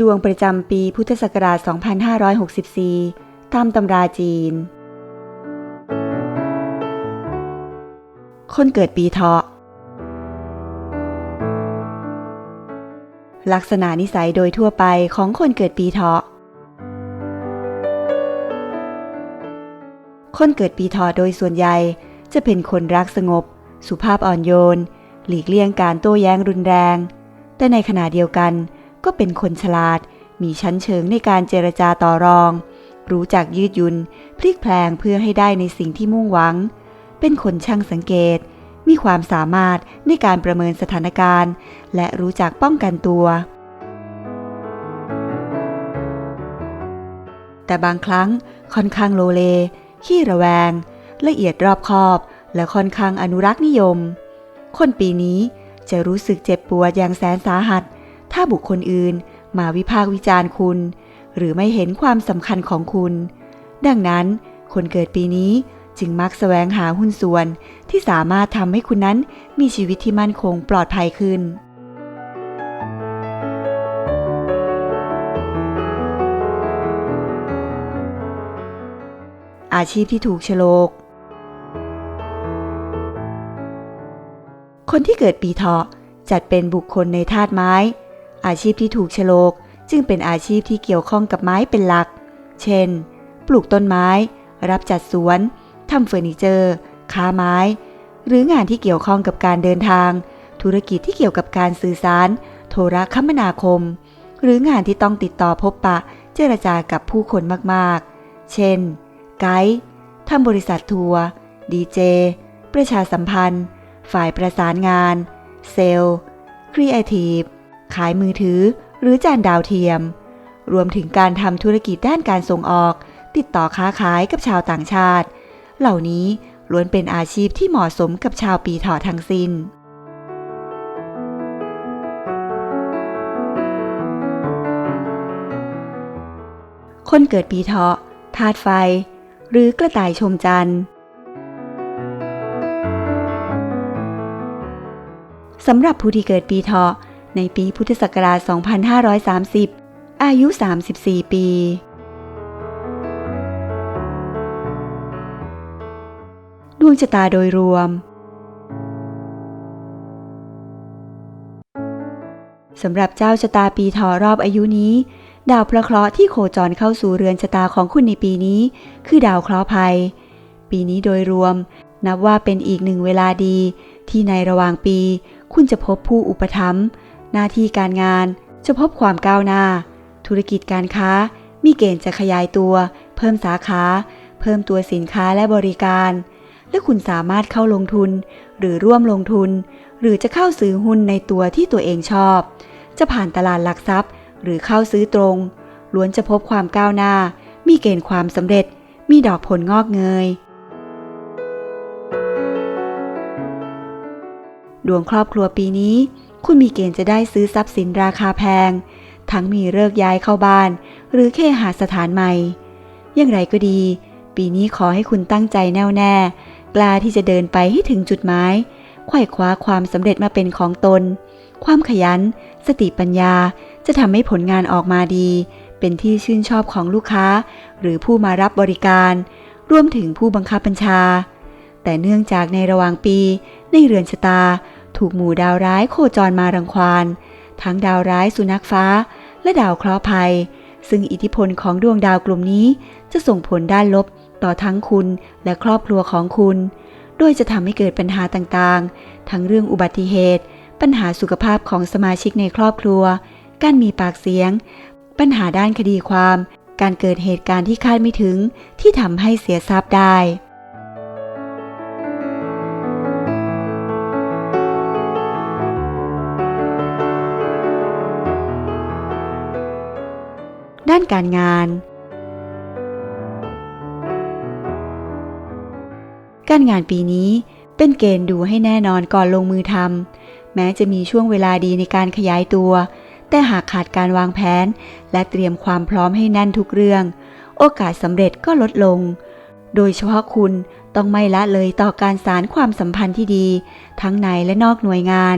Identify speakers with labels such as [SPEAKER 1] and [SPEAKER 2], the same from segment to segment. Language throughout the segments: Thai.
[SPEAKER 1] ดวงประจำปีพุทธศักราช 2564 ตามตำราจีน คนเกิดปีเถาะ ลักษณะนิสัยโดยทั่วไปของคนเกิดปีเถาะ คนเกิดปีเถาะโดยส่วนใหญ่จะเป็นคนรักสงบ สุภาพอ่อนโยน หลีกเลี่ยงการโต้แย้งรุนแรง แต่ในขณะเดียวกัน ก็เป็นคนฉลาด มีชั้นเชิงในการเจรจาต่อรอง รู้จักยืดหยุน พลิกแพลงเพื่อให้ได้ในสิ่งที่มุ่งหวัง เป็นคนช่างสังเกต มีความสามารถในการประเมินสถานการณ์ และรู้จักป้องกันตัว แต่บางครั้งค่อนข้างโลเล ขี้ระแวง ละเอียดรอบคอบ และค่อนข้างอนุรักษ์นิยม คนปีนี้จะรู้สึกเจ็บปวดอย่างแสนสาหัส บุคคลอื่น มาวิพากษ์วิจารณ์คุณ หรือไม่เห็นความสำคัญของคุณ ดังนั้น คนเกิดปีนี้จึงมักแสวงหาหุ้นส่วนที่สามารถทำให้คุณนั้นมีชีวิตที่มั่นคงปลอดภัยขึ้น อาชีพที่ถูกโฉลก คนที่เกิดปีเถาะจัดเป็นบุคคลในธาตุไม้ อาชีพที่ถูกฉลกจึงเป็นอาชีพที่เกี่ยวข้องกับไม้เป็นหลัก เช่น ปลูกต้นไม้ รับจัดสวน ทำเฟอร์นิเจอร์ ค้าไม้ หรืองานที่เกี่ยวข้องกับการเดินทาง ธุรกิจที่เกี่ยวกับการสื่อสาร โทรคมนาคม หรืองานที่ต้องติดต่อพบปะ เจรจากับผู้คนมากๆ เช่น ไกด์ทำบริษัททัวร์ ดีเจ ประชาสัมพันธ์ ฝ่ายประสานงาน เซลล์ ครีเอทีฟ ขายมือถือ หรือจานดาวเทียม รวมถึงการทำธุรกิจด้านการส่งออก ติดต่อค้าขายกับชาวต่างชาติ เหล่านี้ล้วนเป็นอาชีพที่เหมาะสมกับชาวปีเถาะทั้งสิ้นคนเกิดปีเถาะธาตุไฟ หรือกระต่ายชมจันทร์สำหรับผู้ที่เกิดปีเถาะ ในปีพุทธศักราช 2530 อายุ 34 ปี ดวงชะตาโดยรวมสำหรับเจ้าชะตาปีเถาะรอบอายุนี้ ดาวพระเคราะห์ที่โคจรเข้าสู่เรือนชะตาของคุณในปีนี้ คือดาวเคราะห์ภัย ปีนี้โดยรวม นับว่าเป็นอีกหนึ่งเวลาดี ที่ในระหว่างปี คุณจะพบผู้อุปถัมภ์ หน้าที่การงานจะพบความก้าวหน้า ธุรกิจการค้ามีเกณฑ์จะขยายตัว เพิ่มสาขา เพิ่มตัวสินค้าและบริการ และคุณสามารถเข้าลงทุน หรือร่วมลงทุน หรือจะเข้าซื้อหุ้นในตัวที่ตัวเองชอบ จะผ่านตลาดหลักทรัพย์ หรือเข้าซื้อตรง ล้วนจะพบความก้าวหน้า มีเกณฑ์ความสำเร็จ มีดอกผลงอกเงย ดวงครอบครัวปีนี้ คุณมีเกณฑ์จะได้ซื้อทรัพย์สินราคาแพง ทั้งมีเลิกย้ายเข้าบ้าน หรือเคหาสถานใหม่ อย่างไรก็ดี ปีนี้ขอให้คุณตั้งใจแน่วแน่ กล้าที่จะเดินไปให้ถึงจุดหมายไขว่คว้าความสำเร็จมาเป็นของตน ความขยัน สติปัญญาจะทำให้ผลงานออกมาดี เป็นที่ชื่นชอบของลูกค้า หรือผู้มารับบริการ รวมถึงผู้บังคับบัญชา แต่เนื่องจากในระหว่างปี ในเรือนชะตา ถูกหมู่ดาวร้ายโคจรมารังควานทั้งดาวร้ายสุนัขฟ้า และดาวเคราะห์ภัย ซึ่งอิทธิพลของดวงดาวกลุ่มนี้จะส่งผลด้านลบต่อทั้งคุณและครอบครัวของคุณ โดยจะทำให้เกิดปัญหาต่างๆ ทั้งเรื่องอุบัติเหตุ ปัญหาสุขภาพของสมาชิกในครอบครัว การมีปากเสียง ปัญหาด้านคดีความ การเกิดเหตุการณ์ที่คาดไม่ถึงที่ทำให้เสียทรัพย์ได้ ด้านการงาน การงานปีนี้เป็นเกณฑ์ดูให้แน่นอนก่อนลงมือทำแม้จะมีช่วงเวลาดีในการขยายตัว แต่หากขาดการวางแผน และเตรียมความพร้อมให้แน่นทุกเรื่อง โอกาสสำเร็จก็ลดลง โดยเฉพาะคุณต้องไม่ละเลยต่อการสารความสัมพันธ์ที่ดี ทั้งในและนอกหน่วยงาน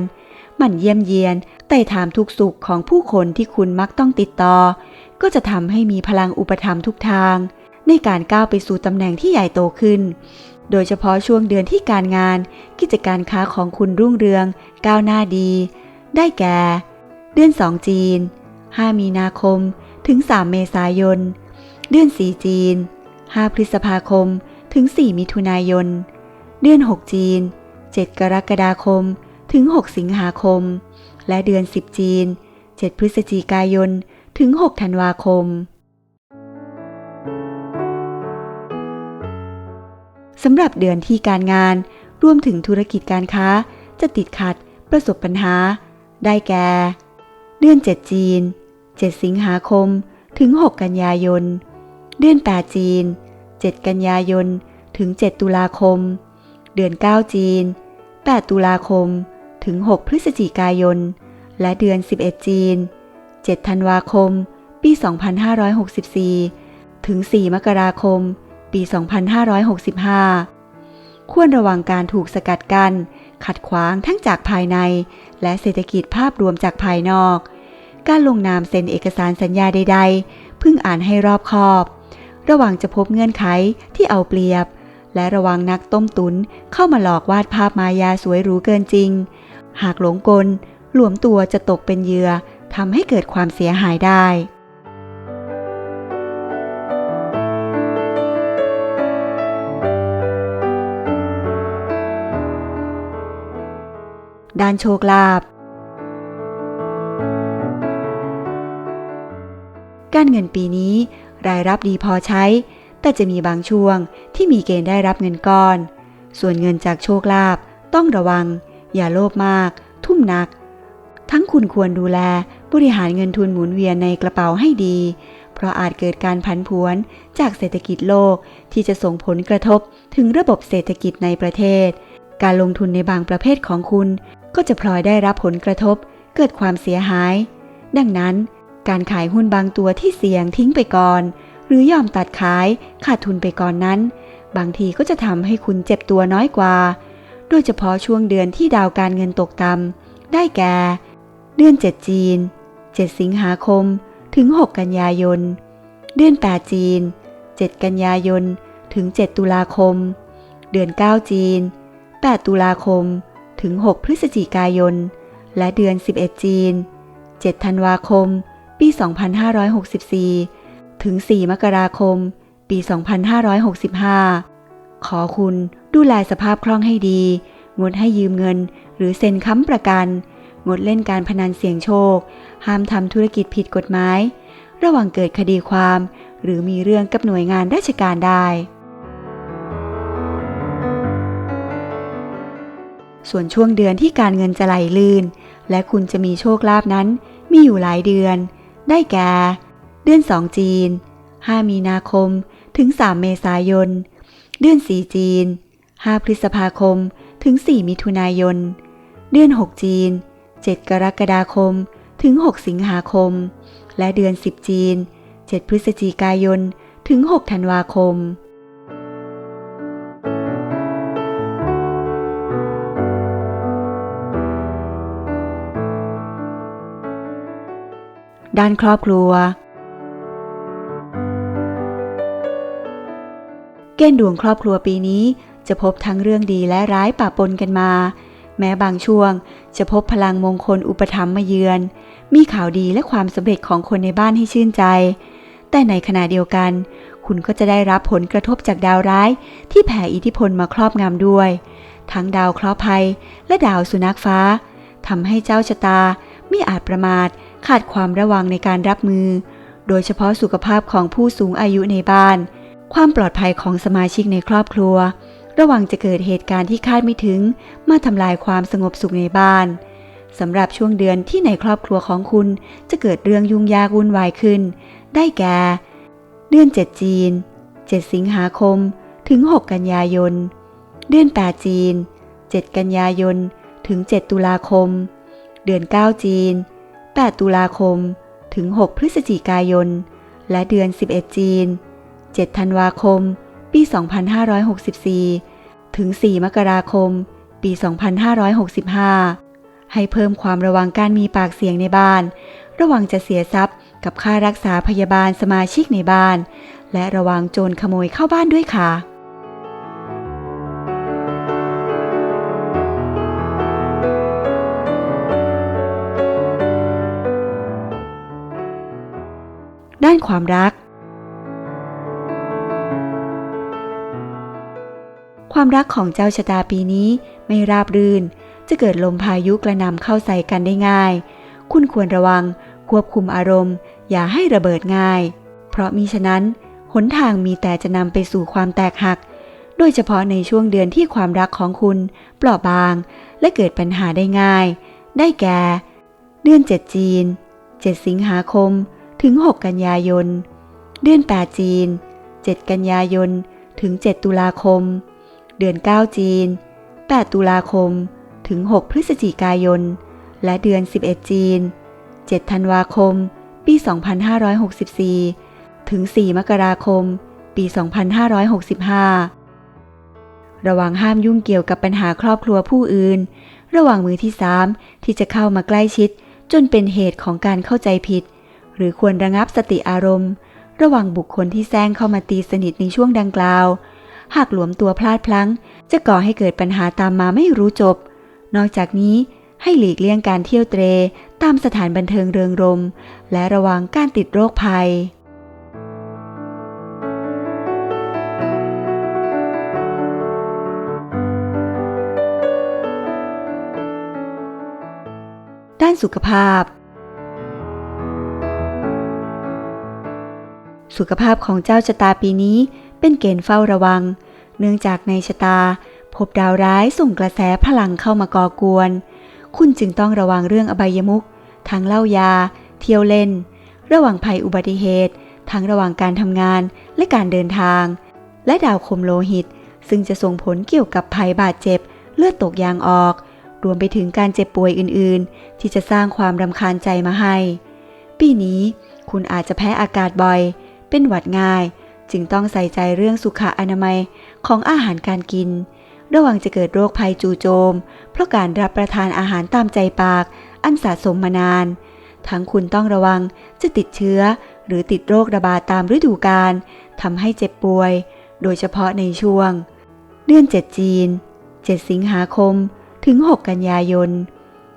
[SPEAKER 1] หมั่นเยี่ยมเยียนไต่ถามทุกสุขของผู้คนที่คุณมักต้องติดต่อ ก็จะทำให้มีพลังอุปถัมทุกทาง ในการก้าวไปสู่ตำแหน่งที่ใหญ่โตขึ้น โดยเฉพาะช่วงเดือนที่การงาน กิจการค้าของคุณรุ่งเรือง ก้าวหน้าดี ได้แก่ เดือน 2 จีน 5 มีนาคม ถึง 3 เมษายน เดือน 4 จีน 5 พฤษภาคม ถึง 4 มิถุนายน เดือน 6 จีน 7 กรกฎาคม ถึง 6 สิงหาคม และเดือน 10 จีน 7 พฤศจิกายน ถึง 6 ธันวาคมสำหรับเดือนที่การงานรวมถึงธุรกิจการค้า จะติดขัด ประสบปัญหา ได้แก่ เดือน 7 จีน 7 สิงหาคม ถึง 6 กันยายน เดือน 8 จีน 7 กันยายน ถึง 7 ตุลาคม เดือน 9 จีน 8 ตุลาคม ถึง 6 พฤศจิกายน และเดือน 11 จีน 7 ธันวาคม ปี 2564 ถึง 4 มกราคม ปี 2565 ควรระวังการถูกสกัดกัน้นขัดขวางทั้งจากภายใน และเศรษฐกิจภาพรวมจากภายนอก การลงนามเซ็นเอกสารสัญญาใด ๆ พึงอ่านให้รอบคอบ ระวังจะพบเงื่อนไขที่เอาเปรียบ และระวังนักต้มตุนเข้ามาหลอกวาดภาพมายาสวยหรูเกินจริง หากหลงกลหลวมตัวจะตกเป็นเหยื่อ ทำให้เกิดความเสียหายได้ ด้านโชคลาภการเงินปีนี้ รายรับดีพอใช้ แต่จะมีบางช่วงที่มีเกณฑ์ได้รับเงินก้อน ส่วนเงินจากโชคลาภต้องระวัง อย่าโลภมาก ทุ่มหนัก ทั้งคุณควรดูแล บริหารเงินทุนหมุนเวียนในกระเป๋าให้ดี เพราะอาจเกิดการผันผวนจากเศรษฐกิจโลกที่จะส่งผลกระทบถึงระบบเศรษฐกิจในประเทศ การลงทุนในบางประเภทของคุณ ก็จะพลอยได้รับผลกระทบ เกิดความเสียหาย ดังนั้น การขายหุ้นบางตัวที่เสี่ยงทิ้งไปก่อน หรือยอมตัดขายขาดทุนไปก่อนนั้น บางทีก็จะทำให้คุณเจ็บตัวน้อยกว่า โดยเฉพาะช่วงเดือนที่ดาวการเงินตกต่ำได้แก่ เดือน 7 จีน 7 สิงหาคม ถึง 6 กันยายน เดือน 8 จีน 7 กันยายน ถึง 7 ตุลาคม เดือน 9 จีน 8 ตุลาคม ถึง 6 พฤศจิกายน และเดือน 11 จีน 7 ธันวาคม ปี 2564 ถึง 4 มกราคม ปี 2565 ขอคุณดูแลสภาพคล่องให้ดี งดให้ยืมเงิน หรือเซ็นค้ำประกัน งดเล่นการพนันเสี่ยงโชค ห้ามทำธุรกิจผิดกฎหมาย ระวังเกิดคดีความ หรือมีเรื่องกับหน่วยงานราชการได้ ส่วนช่วงเดือนที่การเงินจะไหลลื่น และคุณจะมีโชคลาภนั้นมีอยู่หลายเดือน ได้แก่ เดือน 2 จีน 5 มีนาคมถึง 3 เมษายน เดือน 4 จีน 5 พฤษภาคมถึง 4 มิถุนายน เดือน 6 จีน 7 กรกฎาคม ถึง 6 สิงหาคม และเดือน 10 จีน 7 พฤศจิกายน ถึง 6 ธันวาคม ด้านครอบครัว เกณฑ์ดวงครอบครัวปีนี้จะพบทั้งเรื่องดีและร้ายปะปนกันมา แม้บางช่วง จะพบพลังมงคลอุปถัมภ์มาเยือน มีข่าวดีและความสำเร็จของคนในบ้านให้ชื่นใจ แต่ในขณะเดียวกัน คุณก็จะได้รับผลกระทบจากดาวร้าย ที่แผ่อิทธิพลมาครอบงำด้วย ทั้งดาวเคราะห์ภัย และดาวสุนัขฟ้าทำให้เจ้าชะตาไม่อาจประมาทขาดความระวังในการรับมือ โดยเฉพาะสุขภาพของผู้สูงอายุในบ้าน ความปลอดภัยของสมาชิกในครอบครัว ระวังจะเกิดเหตุการณ์ที่คาดไม่ถึง มาทำลายความสงบสุขในบ้านสำหรับช่วงเดือนที่ในครอบครัวของคุณจะเกิดเรื่องยุ่งยากวุ่นวายขึ้น ได้แก่ เดือน 7 จีน 7 สิงหาคม ถึง 6 กันยายน เดือน 8 จีน 7 กันยายน ถึง 7 ตุลาคม เดือน 9 จีน 8 ตุลาคม ถึง 6 พฤศจิกายน และเดือน 11 จีน 7 ธันวาคม 2564 ถึง 4 มกราคม ปี 2565 ให้เพิ่มความระวังการมีปากเสียงในบ้าน ระวังจะเสียทรัพย์กับค่ารักษาพยาบาลสมาชิกในบ้าน และระวังโจรขโมยเข้าบ้านด้วยค่ะด้านความรัก ความรักของเจ้าชะตาปีนี้ไม่ราบรื่น จะเกิดลมพายุกระนำเข้าใส่กันได้ง่าย คุณควรระวัง ควบคุมอารมณ์ อย่าให้ระเบิดง่าย เพราะมิฉะนั้น หนทางมีแต่จะนำไปสู่ความแตกหัก โดยเฉพาะในช่วงเดือนที่ความรักของคุณเปราะบาง และเกิดปัญหาได้ง่าย ได้แก่ เดือน 7 จีน 7 สิงหาคม ถึง 6 กันยายน เดือน 8 จีน 7 กันยายน ถึง 7 ตุลาคม เดือน 9 จีน 8 ตุลาคม ถึง 6 พฤศจิกายน และเดือน 11 จีน 7 ธันวาคม ปี 2564 ถึง 4 มกราคม ปี 2565 ระวังห้ามยุ่งเกี่ยวกับปัญหาครอบครัวผู้อื่น ระหว่างมือที่ 3 ที่จะเข้ามาใกล้ชิด จนเป็นเหตุของการเข้าใจผิด หรือควรระงับสติอารมณ์ ระหว่างบุคคลที่แซงเข้ามาตีสนิทในช่วงดังกล่าว หากหลวมตัวพลาดพลั้ง จะก่อให้เกิดปัญหาตามมาไม่รู้จบ นอกจากนี้ให้หลีกเลี่ยงการเที่ยวเตร ตามสถานบันเทิงเริงรม และระวังการติดโรคภัยด้านสุขภาพ สุขภาพของเจ้าชะตาปีนี้ เป็นเกณฑ์เฝ้าระวัง เนื่องจากในชะตา พบดาวร้ายส่งกระแสพลังเข้ามาก่อกวน คุณจึงต้องระวังเรื่องอบายมุขทั้งเล้ายา เที่ยวเล่น ระวังภัยอุบัติเหตุ ทั้งระหว่างการทำงานและการเดินทาง และดาวคมโลหิต ซึ่งจะส่งผลเกี่ยวกับภัยบาดเจ็บ เลือดตกยางออก รวมไปถึงการเจ็บป่วยอื่น ๆ ที่จะสร้างความรำคาญใจมาให้ ปีนี้คุณอาจจะแพ้อากาศบ่อย เป็นหวัดง่าย จึงต้องใส่ใจเรื่องสุขอนามัยของอาหารการกิน ระวังจะเกิดโรคภัยจู่โจม เพราะการรับประทานอาหารตามใจปาก อันสะสมมานาน ทั้งคุณต้องระวังจะติดเชื้อ หรือติดโรคระบาดตามฤดูกาลทำให้เจ็บป่วย โดยเฉพาะในช่วง เดือน 7 จีน 7 สิงหาคม ถึง 6 กันยายน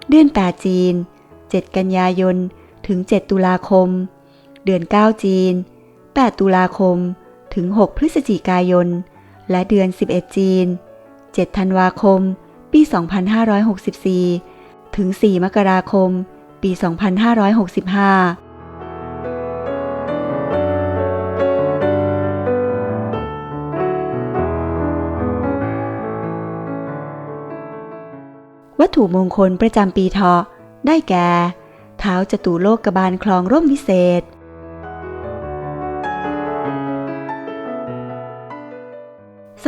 [SPEAKER 1] เดือน 8 จีน 7 กันยายน ถึง 7 ตุลาคม เดือน 9 จีน 8 ตุลาคม ถึง 6 พฤศจิกายน และเดือน 11 จีน 7 ธันวาคม ปี 2564 ถึง 4 มกราคม ปี 2565วัตถุมงคลประจำปีเถาะได้แก่ เท้าจตุโลกบาลคลองร่มวิเศษ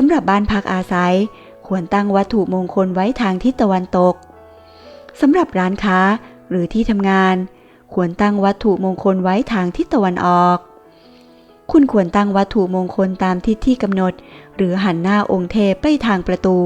[SPEAKER 1] ำหรับบ้านพักอาศัย ควรตั้งวัตถุมงคลไว้ทางทิศตะวันตกสำหรับร้านค้าหรือที่ทำงาน ควรตั้งวัตถุมงคลไว้ทางทิศตะวันออก คุณควรตั้งวัตถุมงคลตามทิศที่กำหนด หรือหันหน้าองค์เทพไปทางประตู